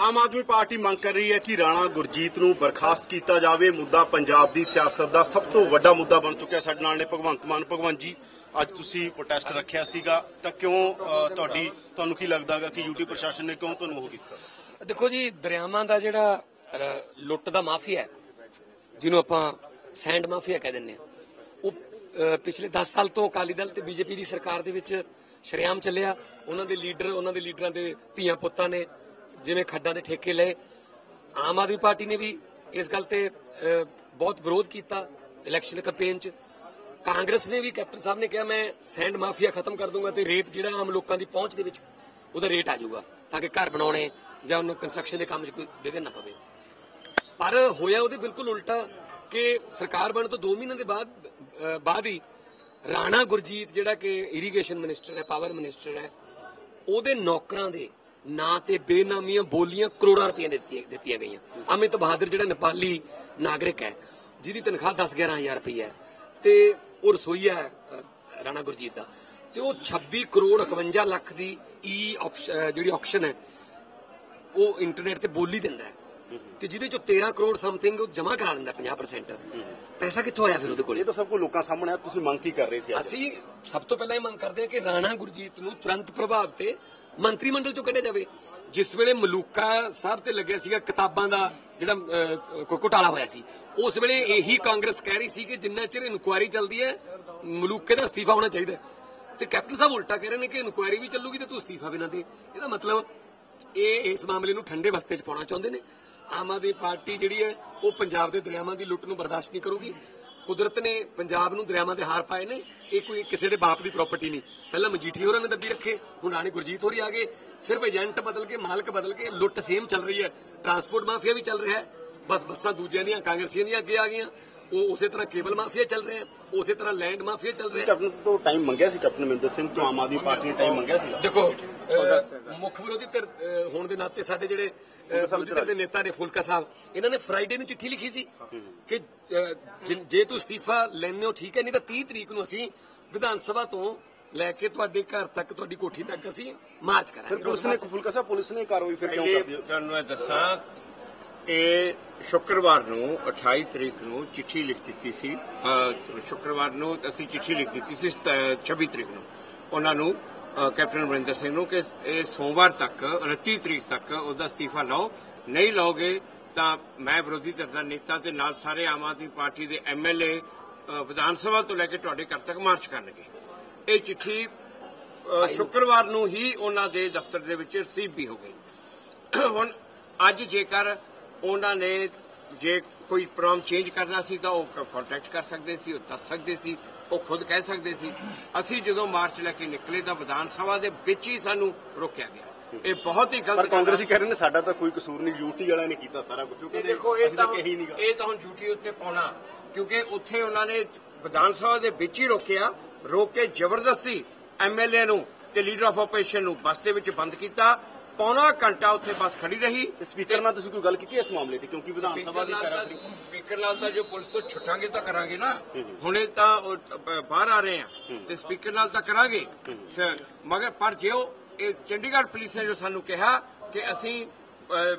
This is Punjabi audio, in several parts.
ਆਮ ਆਦਮੀ ਪਾਰਟੀ ਮੰਗ ਕਰ ਰਹੀ ਹੈ ਕਿ ਰਾਣਾ ਗੁਰਜੀਤ ਨੂੰ ਬਰਖਾਸਤ ਕੀਤਾ ਜਾਵੇ। ਮੁੱਦਾ ਪੰਜਾਬ ਦੀ ਸਿਆਸਤ ਦਾ ਸਭ ਤੋਂ ਵੱਡਾ ਮੁੱਦਾ ਬਣ ਚੁੱਕਿਆ ਸਾਡੇ ਨਾਲ ਨੇ ਭਗਵੰਤ ਮਾਨ। ਭਗਵੰਤ ਜੀ, ਅੱਜ ਤੁਸੀਂ ਪ੍ਰੋਟੈਸਟ ਰੱਖਿਆ ਸੀਗਾ। ਤਾਂ ਕਿਉਂ ਤੁਹਾਡੀ, ਤੁਹਾਨੂੰ ਕੀ ਲੱਗਦਾਗਾ ਕਿ ਯੂਟੀ ਪ੍ਰਸ਼ਾਸਨ ਨੇ ਕਿਉਂ ਤੁਹਾਨੂੰ ਉਹ ਕੀਤਾ? ਦੇਖੋ ਜੀ, ਦਰਿਆਵਾਂ ਦਾ ਜਿਹੜਾ ਲੁੱਟ ਦਾ ਮਾਫੀਆ ਹੈ, ਜਿਹਨੂੰ ਆਪਾਂ ਸੈਂਡ ਮਾਫੀਆ ਕਹਿ ਦਿੰਦੇ ਆ ਉਹ ਪਿਛਲੇ 10 ਸਾਲ ਤੋਂ ਅਕਾਲੀ ਦਲ ਤੇ ਬੀਜੇਪੀ ਦੀ ਸਰਕਾਰ ਦੇ ਵਿੱਚ ਸ਼ਰੇਆਮ ਚੱਲਿਆ। ਉਹਨਾਂ ਦੇ ਲੀਡਰ, ਉਹਨਾਂ ਦੇ ਲੀਡਰਾਂ ਦੇ ਧੀਆਂ ਪੁੱਤਾਂ ਨੇ ਜਿਵੇਂ ਖੱਡਾਂ ਦੇ ਠੇਕੇ ਲਏ, ਆਮ ਆਦਮੀ ਪਾਰਟੀ ਨੇ ਵੀ ਇਸ ਗੱਲ ਤੇ ਬਹੁਤ ਵਿਰੋਧ ਕੀਤਾ ਇਲੈਕਸ਼ਨ ਕੈਂਪੇਨ 'ਚ। ਕਾਂਗਰਸ ਨੇ ਵੀ, ਕੈਪਟਨ ਸਾਹਿਬ ਨੇ ਕਿਹਾ, ਮੈਂ ਸੈਂਡ ਮਾਫੀਆ ਖਤਮ ਕਰ ਦੂੰਗਾ ਤੇ ਰੇਤ ਜਿਹੜਾ ਆਮ ਲੋਕਾਂ ਦੀ ਪਹੁੰਚ ਦੇ ਵਿੱਚ, ਉਹਦਾ ਰੇਟ ਆ ਜਾਊਗਾ ਤਾਂ ਕਿ ਘਰ ਬਣਾਉਣੇ ਜਾਂ ਉਹਨੂੰ ਕੰਸਟਰਕਸ਼ਨ ਦੇ ਕੰਮ 'ਚ ਕੋਈ ਵਿਘਨ ਨਾ ਪਵੇ। ਪਰ ਹੋਇਆ ਉਹਦੇ ਬਿਲਕੁਲ ਉਲਟਾ ਕਿ ਸਰਕਾਰ ਬਣਨ ਤੋਂ 2 ਮਹੀਨੇ ਦੇ ਬਾਅਦ ਬਾਅਦ ਹੀ ਰਾਣਾ ਗੁਰਜੀਤ ਜਿਹੜਾ ਕਿ ਇਰੀਗੇਸ਼ਨ ਮਿਨਿਸਟਰ ਹੈ ਪਾਵਰ ਮਿਨਿਸਟਰ ਹੈ, ਉਹਦੇ ਨੌਕਰਾਂ ਦੇ ਨਾਂ ਤੇ ਬੇਨਾਮੀਆਂ ਬੋਲੀਆਂ ਕਰੋੜਾਂ ਰੁਪਏ ਦਿੱਤੀਆਂ ਦਿੱਤੀਆਂ ਗਈਆਂ। ਅਮਿਤ ਬਹਾਦਰ ਜਿਹੜਾ ਨੇਪਾਲੀ ਨਾਗਰਿਕ ਹੈ ਜਿਹਦੀ ਤਨਖਾਹ 10 11000 ਰੁਪਏ ਹੈ ਤੇ ਉਹ ਰਸੋਈਆ ਹੈ ਰਾਣਾ ਗੁਰਜੀਤ ਦਾ। ਤੇ ਉਹ 26 ਕਰੋੜ 51 ਲੱਖ ਦੀ ਈ ਜਿਹੜੀ ਆਕਸ਼ਨ ਹੈ ਉਹ ਇੰਟਰਨੈਟ ਤੇ ਬੋਲੀ ਦਿੰਦਾ ਹੈ। ਤੇ ਜਿਹਦੇ ਚੋਂ 13 ਕਰੋੜ ਸਮਥਿੰਗ ਜਮ੍ਹਾਂ ਕਰਾ ਦਿੰਦਾ 50% ਪੈਸਾ ਕਿੱਥੋਂ ਆਇਆ ਫਿਰ ਉਹਦੇ ਕੋਲ? ਇਹ ਤਾਂ ਸਭ ਕੁਝ ਲੋਕਾਂ ਸਾਹਮਣੇ ਆ ਤੁਸੀਂ ਮੰਗ ਕੀ ਕਰ ਰਹੇ ਸੀ ਅਸੀਂ ਸਭ ਤੋਂ ਪਹਿਲਾਂ ਇਹ ਮੰਗ ਕਰਦੇ ਹਾਂ ਕਿ ਰਾਣਾ ਗੁਰਜੀਤ ਨੂੰ ਤੁਰੰਤ ਪ੍ਰਭਾਵ ਤੇ ਮੰਤਰੀ ਮੰਡਲ ਚੋਂ ਕੱਢਿਆ ਜਾਵੇ। ਜਿਸ ਵੇਲੇ ਮਲੂਕਾ ਸਾਹਿਬ ਤੇ ਲੱਗਿਆ ਸੀਗਾ ਕਿਤਾਬਾਂ ਦਾ ਜਿਹੜਾ ਅਹ, ਕੋਈ ਘੁਟਾਲਾ ਹੋਇਆ ਸੀ ਉਸ ਵੇਲੇ ਇਹੀ ਕਾਂਗਰਸ ਕਹਿ ਰਹੀ ਸੀ ਕਿ ਜਿੰਨਾ ਚਿਰ ਇਨਕੁਆਇਰੀ ਚੱਲਦੀ ਹੈ ਮਲੂਕੇ ਦਾ ਅਸਤੀਫਾ ਹੋਣਾ ਚਾਹੀਦਾ ਤੇ ਕੈਪਟਨ ਸਾਹਿਬ ਉਲਟਾ ਕਹਿ ਰਹੇ ਨੇ ਕਿ ਇਨਕੁਆਇਰੀ ਵੀ ਚੱਲੂਗੀ ਤੇ ਤੂੰ ਅਸਤੀਫਾ ਵੀ ਨਾ ਦੇ। ਇਹਦਾ ਮਤਲਬ ਇਹ ਇਸ ਮਾਮਲੇ ਨੂੰ ਠੰਡੇ ਬਸਤੇ 'ਚ ਪਾਉਣਾ ਚਾਹੁੰਦੇ ਨੇ। ਆਮ ਆਦਮੀ ਪਾਰਟੀ ਜਿਹੜੀ ਹੈ ਉਹ ਪੰਜਾਬ ਦੇ ਦਰਿਆਵਾਂ ਦੀ ਲੁੱਟ ਨੂੰ ਬਰਦਾਸ਼ਤ ਨਹੀਂ ਕਰੂਗੀ। ਕੁਦਰਤ ਨੇ ਪੰਜਾਬ ਨੂੰ ਦਰਿਆਵਾਂ ਦੇ ਹਾਰ ਪਾਏ ਨੇ। ਇਹ ਕੋਈ ਕਿਸੇ ਦੇ ਬਾਪ ਦੀ ਪ੍ਰਾਪਰਟੀ ਨਹੀਂ। ਪਹਿਲਾਂ ਮਜੀਠੀ ਹੋਰਾਂ ਨੇ ਦੱਬੀ ਰੱਖੇ, ਹੁਣ ਰਾਣੀ ਗੁਰਜੀਤ ਹੋਰੀ ਆ ਗਏ। ਸਿਰਫ ਏਜੰਟ ਬਦਲ ਕੇ, ਮਾਲਕ ਬਦਲ ਕੇ ਲੁੱਟ ਸੇਮ ਚੱਲ ਰਹੀ ਹੈ। ਟਰਾਂਸਪੋਰਟ ਮਾਫੀਆ ਵੀ ਚੱਲ ਰਿਹਾ ਹੈ। ਬਸ ਬੱਸਾਂ ਦੂਜਿਆਂ ਦੀਆਂ, ਕਾਂਗਰਸੀਆਂ ਦੀਆਂ ਅੱਗੇ ਆ ਗਈਆਂ। ਉਹ ਉਸੇ ਤਰ੍ਹਾਂ ਕੇਬਲ ਮਾਫੀਆ ਚੱਲ ਰਿਹਾ ਹੈ ਉਸੇ ਤਰ੍ਹਾਂ ਲੈਂਡ ਮਾਫੀਆ ਚੱਲ ਰਿਹਾ ਹੈ। ਕੈਪਟਨ ਤੋਂ ਟਾਈਮ ਮੰਗਿਆ ਸੀ ਕੈਪਟਨ ਅਮਰਿੰਦਰ ਸਿੰਘ ਤੋਂ ਆਮ ਆਦਮੀ ਪਾਰਟੀ ਨੇ ਟਾਈਮ ਮੰਗਿਆ ਸੀ ਦੇਖੋ ਅਹ, ਮੁੱਖ ਵਿਰੋਧੀ ਧਿਰ ਅਹ, ਹੋਣ ਦੇ ਨਾਤੇ ਸਾਡੇ ਜਿਹੜੇ ਅਹ, ਵਿਰੋਧੀ ਧਿਰ ਦੇ ਨੇਤਾ ਨੇ ਫੁਲਕਾ ਸਾਹਿਬ ਇਹਨਾਂ ਨੇ ਫਰਾਈਡੇ ਨੂੰ ਚਿੱਠੀ ਲਿਖੀ ਸੀ ਕਿ ਅਹ, ਜਿਨ- ਜੇ ਤੂੰ ਅਸਤੀਫਾ ਲੈਣੇ ਹੋ ਠੀਕ ਹੈ ਨਹੀਂ ਤਾਂ 30 ਤਰੀਕ ਨੂੰ ਅਸੀਂ ਵਿਧਾਨ ਸਭਾ ਤੋਂ ਲੈ ਕੇ ਤੁਹਾਡੇ ਘਰ ਤੱਕ ਤੁਹਾਡੀ ਕੋਠੀ ਤੱਕ ਅਸੀਂ ਮਾਰਚ ਫਿਰ ਕਰਾਂਗੇ ਪੁਲਿਸ ਨੇ ਫੁਲਕਾ ਸਾਹਿਬ ਪੁਲਿਸ ਨੇ ਕਾਰਵਾਈ ਫਿਰ ਕਿਉਂ ਕਰਦੀ ਹੈ ਤੁਹਾਨੂੰ ਮੈਂ ਦੱਸਾਂ ਇਹ ਸ਼ੁੱਕਰਵਾਰ ਨੂੰ 28 ਤਰੀਕ ਨੂੰ ਚਿੱਠੀ ਲਿਖ ਦਿੱਤੀ ਸੀ। ਸ਼ੁੱਕਰਵਾਰ ਨੂੰ ਅਸੀਂ ਚਿੱਠੀ ਲਿਖ ਦਿੱਤੀ ਸੀ ਸ- 26 ਤਰੀਕ ਨੂੰ। ਉਹਨਾਂ ਨੂੰ ਕੈਪਟਨ ਅਮਰਿੰਦਰ ਸਿੰਘ ਨੂੰ ਕਿ ਇਹ ਸੋਮਵਾਰ ਤੱਕ 29 ਤਰੀਕ ਤੱਕ ਉਹਦਾ ਅਸਤੀਫਾ ਲਓ। ਨਹੀਂ ਲਓਗੇ ਤਾਂ ਮੈਂ ਵਿਰੋਧੀ ਧਿਰ ਦਾ ਨੇਤਾ ਤੇ ਨਾਲ ਸਾਰੇ ਆਮ ਆਦਮੀ ਪਾਰਟੀ ਦੇ ਐਮਐਲਏ ਵਿਧਾਨ ਸਭਾ ਤੋਂ ਲੈ ਕੇ ਤੁਹਾਡੇ ਘਰ ਤੱਕ ਮਾਰਚ ਕਰਨਗੇ। ਇਹ ਚਿੱਠੀ ਸ਼ੁੱਕਰਵਾਰ ਨੂੰ ਹੀ ਉਹਨਾਂ ਦੇ ਦਫ਼ਤਰ ਦੇ ਵਿੱਚ ਰਸੀਵ ਵੀ ਹੋ ਗਈ। ਹੁਣ ਅੱਜ ਜੇਕਰ ਉਹਨਾਂ ਨੇ ਜੇ ਕੋਈ ਪ੍ਰੋਗਰਾਮ ਚੇਂਜ ਕਰਨਾ ਸੀ ਤਾਂ ਉਹ ਕੰਟੈਕਟ ਕਰ ਸਕਦੇ ਸੀ ਉਹ ਦੱਸ ਸਕਦੇ ਸੀ ਉਹ ਖੁਦ ਕਹਿ ਸਕਦੇ ਸੀ। ਅਸੀਂ ਜਦੋਂ ਮਾਰਚ ਲੈ ਕੇ ਨਿਕਲੇ ਤਾਂ ਵਿਧਾਨ ਸਭਾ ਦੇ ਵਿੱਚ ਹੀ ਸਾਨੂੰ ਰੋਕਿਆ ਗਿਆ। ਇਹ ਬਹੁਤ ਹੀ ਗਲਤ ਪਰ। ਕਾਂਗਰਸੀ ਕਹਿ ਰਹੇ ਨੇ ਸਾਡਾ ਤਾਂ ਕੋਈ ਕਸੂਰ ਨਹੀਂ ਯੂਟੀ ਵਾਲਿਆਂ ਨੇ ਕੀਤਾ ਸਾਰਾ ਕੁਝ ਇਹ ਦੇਖੋ ਇਹ ਤਾਂ ਇਹ ਤਾਂ ਹੁਣ ਝੂਠੀ ਉੱਤੇ ਪਾਉਣਾ ਕਿਉਂਕਿ ਉੱਥੇ ਉਹਨਾਂ ਨੇ ਵਿਧਾਨ ਸਭਾ ਦੇ ਵਿੱਚ ਹੀ ਰੋਕਿਆ ਰੋਕ ਕੇ ਜ਼ਬਰਦਸਤੀ ਐਮਐਲਏ ਨੂੰ ਤੇ ਲੀਡਰ ਆਫ ਆਪੋਜੀਸ਼ਨ ਨੂੰ ਬੱਸ ਦੇ ਵਿੱਚ ਬੰਦ ਕੀਤਾ। ਪੌਣਾ ਘੰਟਾ ਉੱਥੇ ਬੱਸ ਖੜੀ ਰਹੀ। ਸਪੀਕਰ ਨਾਲ ਤੁਸੀਂ ਕੋਈ ਗੱਲ ਕੀਤੀ ਇਸ ਮਾਮਲੇ ਤੇ ਕਿਉਂਕਿ ਵਿਧਾਨ ਸਭਾ ਦੀ ਸਪੀਕਰ ਨਾਲ ਪੈਰਾਫਰੀ ਤਾਂ- ਸਪੀਕਰ ਨਾਲ ਤਾਂ ਜੋ ਪੁਲਿਸ ਤੋਂ ਛੁੱਟਾਂਗੇ ਤਾਂ ਕਰਾਂਗੇ ਨਾ। ਹੁਣੇ ਤਾਂ ਬਾਹਰ ਆ ਰਹੇ ਆ। ਤੇ ਸਪੀਕਰ ਨਾਲ ਤਾਂ ਕਰਾਂਗੇ। ਮਗਰ ਪਰ ਜੇ ਉਹ ਇਹ ਚੰਡੀਗੜ੍ਹ ਪੁਲਿਸ ਨੇ ਜੋ ਸਾਨੂੰ ਕਿਹਾ ਕਿ ਅਸੀਂ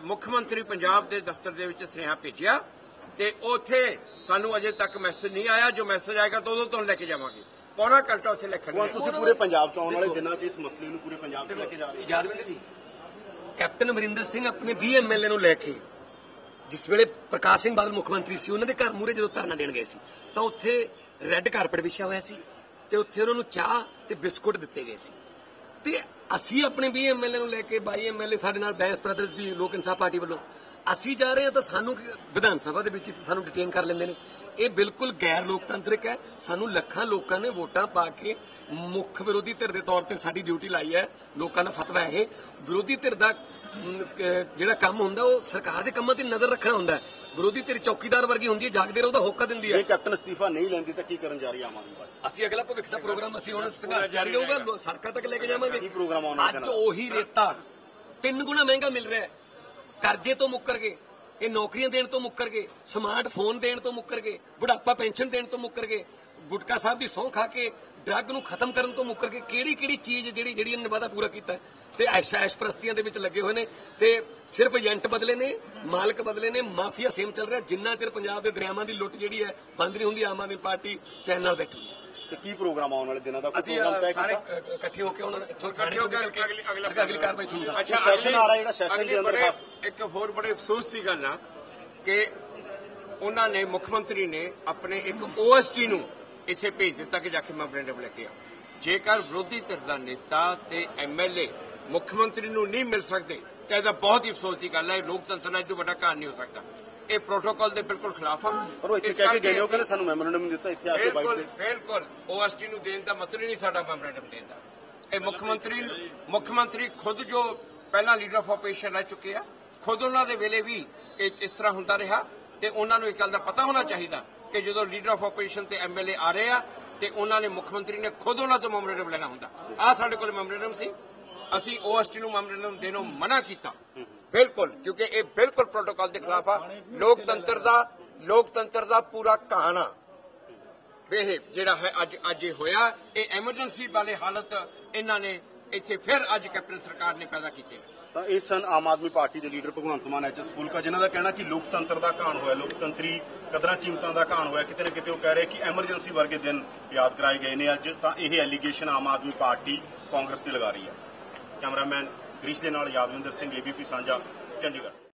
ਮੁੱਖ ਮੰਤਰੀ ਪੰਜਾਬ ਦੇ ਦਫ਼ਤਰ ਦੇ ਵਿੱਚ ਸੁਨੇਹਾ ਭੇਜਿਆ ਤੇ ਉੱਥੇ ਸਾਨੂੰ ਅਜੇ ਤੱਕ ਮੈਸੇਜ ਨਹੀਂ ਆਇਆ। ਜੋ ਮੈਸੇਜ ਆਏਗਾ ਤਾਂ ਉਦੋਂ ਤੋਂ ਲੈ ਕੇ ਜਾਵਾਂਗੇ। ਪੌਣਾ ਘੰਟਾ ਉੱਥੇ ਲਿਖਣ ਤੁਸੀਂ ਪੂਰੇ ਪੰਜਾਬ ਚ ਆਉਣ ਵਾਲੇ ਦਿਨਾਂ ਚ ਇਸ ਮਸਲੇ ਨੂੰ ਪੂਰੇ ਪੰਜਾਬ ਚ ਲੈ ਕੇ ਜਾ ਰਹੇ ਹੋ। ਯਾਦਵਿੰਦਰ ਜੀ ਕੈਪਟਨ ਅਮਰਿੰਦਰ ਸਿੰਘ ਆਪਣੇ 20 ਐਮਐਲਏ ਨੂੰ ਲੈ ਕੇ, ਜਿਸ ਵੇਲੇ ਪ੍ਰਕਾਸ਼ ਸਿੰਘ ਬਾਦਲ ਮੁੱਖ ਮੰਤਰੀ ਸੀ, ਉਹਨਾਂ ਦੇ ਘਰ ਮੂਰੇ ਜਦੋਂ ਧਰਨਾ ਦੇਣ ਗਏ ਸੀ, ਤਾਂ ਉੱਥੇ ਰੈੱਡ ਕਾਰਪਟ ਵਿਛਿਆ ਹੋਇਆ ਸੀ ਤੇ ਉੱਥੇ ਉਹਨਾਂ ਨੂੰ ਚਾਹ ਤੇ ਬਿਸਕੁਟ ਦਿੱਤੇ ਗਏ ਸੀ। ਤੇ ਅਸੀਂ ਆਪਣੇ 20 ਐਮਐਲਏ ਨੂੰ ਲੈ ਕੇ 22 ਐਮਐਲਏ ਸਾਡੇ ਨਾਲ ਬੈਂਸ ਬ੍ਰਦਰਸ ਵੀ ਲੋਕ ਇਨਸਾਫ ਪਾਰਟੀ ਵੱਲੋਂ ਅਸੀਂ ਜਾ ਰਹੇ ਹਾਂ ਤਾਂ ਸਾਨੂੰ ਵਿਧਾਨ ਸਭਾ ਦੇ ਵਿੱਚ ਹੀ ਸਾਨੂੰ ਡਿਟੇਨ ਕਰ ਲੈਂਦੇ ਨੇ। ਇਹ ਬਿਲਕੁਲ ਗੈਰ ਲੋਕਤੰਤਰਿਕ ਹੈ। ਸਾਨੂੰ ਲੱਖਾਂ ਲੋਕਾਂ ਨੇ ਵੋਟਾਂ ਪਾ ਕੇ ਮੁੱਖ ਵਿਰੋਧੀ ਧਿਰ ਦੇ ਤੌਰ ਤੇ ਸਾਡੀ ਡਿਊਟੀ ਲਾਈ ਹੈ। ਲੋਕਾਂ ਦਾ ਫਤਵਾ ਹੈ ਇਹ। ਵਿਰੋਧੀ ਧਿਰ ਦਾ ਜਿਹੜਾ ਕੰਮ ਹੁੰਦਾ ਉਹ ਸਰਕਾਰ ਦੇ ਕੰਮਾਂ ਤੇ ਨਜ਼ਰ ਰੱਖਣਾ ਹੁੰਦਾ ਹੈ। ਵਿਰੋਧੀ ਧਿਰ ਚੌਕੀਦਾਰ ਵਰਗੀ ਹੁੰਦੀ ਹੈ ਜਾਗਦੇ ਰਹੋ ਉਹਦਾ ਹੋਕਾ ਦਿੰਦੀ ਹੈ। ਜੇ ਕੈਪਟਨ ਅਸਤੀਫਾ ਨਹੀਂ ਲੈਂਦੀ ਤਾਂ ਕੀ ਕਰਨ ਜਾ ਰਹੀ ਆਮ ਆਦਮੀ ਪਾਰਟੀ? ਅਸੀਂ ਅਗਲਾ ਭਵਿੱਖ ਦਾ ਪ੍ਰੋਗਰਾਮ ਅਸੀਂ ਹੁਣ ਸੰਘਰਸ਼ ਜਾਰੀ ਰਹੂਗਾ ਸੜਕਾਂ ਤੱਕ ਲੈ ਕੇ ਜਾਵਾਂਗੇ। ਕੀ ਪ੍ਰੋਗਰਾਮ ਆਉਣਾ ਅੱਜ? ਉਹੀ ਰੇਤਾ ਤਿੰਨ ਗੁਣਾ ਮਹਿੰਗਾ ਮਿਲ ਰਿਹਾ ਹੈ। ਕਰਜ਼ੇ ਤੋਂ ਮੁੱਕਰ ਗਏ, ਇਹ ਨੌਕਰੀਆਂ ਦੇਣ ਤੋਂ ਮੁੱਕਰ ਗਏ ਸਮਾਰਟਫੋਨ ਦੇਣ ਤੋਂ ਮੁੱਕਰ ਗਏ, ਬੁਢਾਪਾ ਪੈਨਸ਼ਨ ਦੇਣ ਤੋਂ ਮੁੱਕਰ ਗਏ, ਗੁਟਕਾ ਸਾਹਿਬ ਦੀ ਸਹੁੰ ਖਾ ਕੇ ਡਰੱਗ ਨੂੰ ਖਤਮ ਕਰਨ ਤੋਂ ਮੁੱਕਰ ਕੇ ਕਿਹੜੀ ਕਿਹੜੀ ਚੀਜ਼ ਜਿਹੜੀ ਜਿਹੜੀ ਇਹਨਾਂ ਨੇ ਵਾਅਦਾ ਪੂਰਾ ਕੀਤਾ? ਤੇ ਐਸ਼ ਐਸ਼ ਪ੍ਰਸਤੀਆਂ ਦੇ ਵਿੱਚ ਲੱਗੇ ਹੋਏ ਨੇ, ਤੇ ਸਿਰਫ ਏਜੰਟ ਬਦਲੇ ਨੇ, ਮਾਲਕ ਬਦਲੇ ਨੇ, ਮਾਫੀਆ ਸੇਮ ਚੱਲ ਰਿਹਾ, ਜਿੰਨਾ ਚਿਰ ਪੰਜਾਬ ਦੇ ਦਰਿਆਵਾਂ ਦੀ ਲੁੱਟ ਜਿਹੜੀ ਹੈ ਬੰਦ ਨਹੀਂ ਹੁੰਦੀ, ਆਮ ਆਦਮੀ ਪਾਰਟੀ ਚੈਨ ਨਾਲ ਬੈਠੀ ਹੈ। ਤੇ ਕੀ ਪ੍ਰੋਗਰਾਮ ਆਉਣ ਵਾਲੇ ਦਿਨਾਂ ਦਾ? ਕੋਈ ਅਸੀਂ ਪ੍ਰੋਗਰਾਮ ਤੈਅ ਸਾਰੇ ਕੀਤਾ? ਇਕੱਠੇ ਹੋ ਕੇ ਉਹਨਾਂ ਇੱਥੋਂ ਇਕੱਠੇ ਹੋ ਕੇ ਅਗਲੀ ਅਗਲਾ ਅਗਲੀ ਕਾਰਵਾਈ ਤੁਹਾਨੂੰ ਅੱਛਾ ਸੈਸ਼ਨ ਆ ਰਿਹਾ ਜਿਹੜਾ ਸੈਸ਼ਨ ਦੇ ਅੰਦਰ ਬਸ। ਇੱਕ ਹੋਰ ਬੜੇ ਅਫਸੋਸ ਦੀ ਗੱਲ ਆ ਕਿ ਉਹਨਾਂ ਨੇ ਮੁੱਖ ਮੰਤਰੀ ਨੇ ਆਪਣੇ ਇੱਕ ਓਐਸਟੀ ਨੂੰ ਇੱਥੇ ਭੇਜ ਦਿੱਤਾ ਕਿ ਜਾ ਕੇ ਮੈਮੋਰੈਂਡਮ ਲੈ ਕੇ ਆ। ਜੇਕਰ ਵਿਰੋਧੀ ਧਿਰ ਦਾ ਨੇਤਾ ਤੇ ਐਮਐਲਏ ਮੁੱਖ ਮੰਤਰੀ ਨੂੰ ਨਹੀਂ ਮਿਲ ਸਕਦੇ ਤਾਂ ਇਹਦਾ ਬਹੁਤ ਹੀ ਅਫਸੋਸ ਦੀ ਗੱਲ ਹੈ ਲੋਕਤੰਤਰ ਨਾਲ ਇਹ ਤੋਂ ਵੱਡਾ ਕਾਰਨ ਨਹੀਂ ਹੋ ਸਕਦਾ। ਇਹ ਪ੍ਰੋਟੋਕਾਲ ਦੇ ਬਿਲਕੁਲ ਖਿਲਾਫ ਆ। ਪਰ ਉਹ ਇੱਥੇ ਕਹਿ ਕੇ ਗਏ ਕਹਿੰਦੇ ਅਸੀਂ- ਸਾਨੂੰ ਮੈਮੋਰੈਂਡਮ ਦਿੱਤਾ ਇੱਥੇ ਆ ਕੇ ਬਾਈਟ ਬਿਲਕੁਲ ਤੇ ਬਿਲਕੁਲ ਓਐਸਟੀ ਨੂੰ ਦੇਣ ਦਾ ਮਤਲਬ ਹੀ ਨਹੀਂ ਸਾਡਾ ਮੈਮੋਰੈਂਡਮ ਦੇਣ ਦਾ। ਇਹ ਮੁੱਖ ਮੰਤਰੀ ਮੁੱਖ ਮੰਤਰੀ ਖੁਦ ਜੋ ਪਹਿਲਾਂ ਲੀਡਰ ਆਫ ਆਪੋਜੀਸ਼ਨ ਰਹਿ ਚੁੱਕੇ ਆ ਖੁਦ ਉਹਨਾਂ ਦੇ ਵੇਲੇ ਵੀ ਇਹ ਇਸ ਤਰ੍ਹਾਂ ਹੁੰਦਾ ਰਿਹਾ ਤੇ ਉਹਨਾਂ ਨੂੰ ਇਹ ਗੱਲ ਦਾ ਪਤਾ ਹੋਣਾ ਚਾਹੀਦਾ ਕਿ ਜਦੋਂ ਲੀਡਰ ਆਫ ਆਪੋਜੀਸ਼ਨ ਤੇ ਐਮਐਲਏ ਆ ਰਹੇ ਆ ਤੇ ਉਹਨਾਂ ਨੇ ਮੁੱਖ ਮੰਤਰੀ ਨੇ ਖੁਦ ਉਹਨਾਂ ਤੋਂ ਮੈਮੋਰੈਂਡਮ ਲੈਣਾ ਹੁੰਦਾ। ਆ ਸਾਡੇ ਕੋਲ ਮੈਮੋਰੈਂਡਮ ਸੀ। ਅਸੀਂ ਓਐਸਟੀ ਨੂੰ ਮੈਮੋਰੈਂਡਮ ਦੇਣੋਂ ਮਨਾ ਕੀਤਾ। ਬਿਲਕੁਲ, ਕਿਉਂਕਿ ਇਹ ਬਿਲਕੁਲ ਪ੍ਰੋਟੋਕਾਲ ਦੇ ਖਿਲਾਫ ਆ। ਲੋਕਤੰਤਰ ਦਾ ਲੋਕਤੰਤਰ ਦਾ ਪੂਰਾ ਕਹਾਣਾ ਇਹ ਜਿਹੜਾ ਹੈ ਅੱਜ ਅੱਜ ਇਹ ਹੋਇਆ, ਇਹ ਐਮਰਜੈਂਸੀ ਵਾਲੇ ਹਾਲਤ ਇਹਨਾਂ ਨੇ ਇੱਥੇ ਫਿਰ ਅੱਜ ਕੈਪਟਨ ਸਰਕਾਰ ਨੇ ਪੈਦਾ ਕੀਤੀ ਤਾਂ ਇਹ ਸਨ ਆਮ ਆਦਮੀ ਪਾਰਟੀ ਦੇ ਲੀਡਰ ਭਗਵੰਤ ਮਾਨ ਐਚਐਸ ਫੂਲਕਾ ਜਿਨ੍ਹਾਂ ਦਾ ਕਹਿਣਾ ਕਿ ਲੋਕਤੰਤਰ ਦਾ ਘਾਣ ਹੋਇਆ, ਲੋਕਤੰਤਰੀ ਕਦਰਾਂ ਕੀਮਤਾਂ ਦਾ ਘਾਣ ਹੋਇਆ, ਕਿਤੇ ਨਾ ਕਿਤੇ ਉਹ ਕਹਿ ਰਹੇ ਕਿ ਐਮਰਜੈਂਸੀ ਵਰਗੇ ਦਿਨ ਯਾਦ ਕਰਾਏ ਗਏ ਨੇ ਅੱਜ। ਤਾਂ ਇਹ ਐਲੀਗੇਸ਼ਨ ਆਮ ਆਦਮੀ ਪਾਰਟੀ ਕਾਂਗਰਸ ਤੇ ਲਗਾ ਰਹੀ ਹੈ। ਕੈਮਰਾਮੈਨ ਗ੍ਰੀਸ਼ ਦੇ ਨਾਲ ਯਾਦਵਿੰਦਰ ਸਿੰਘ ਏਬੀਪੀ ਸਾਂਝਾ ਚੰਡੀਗੜ੍ਹ।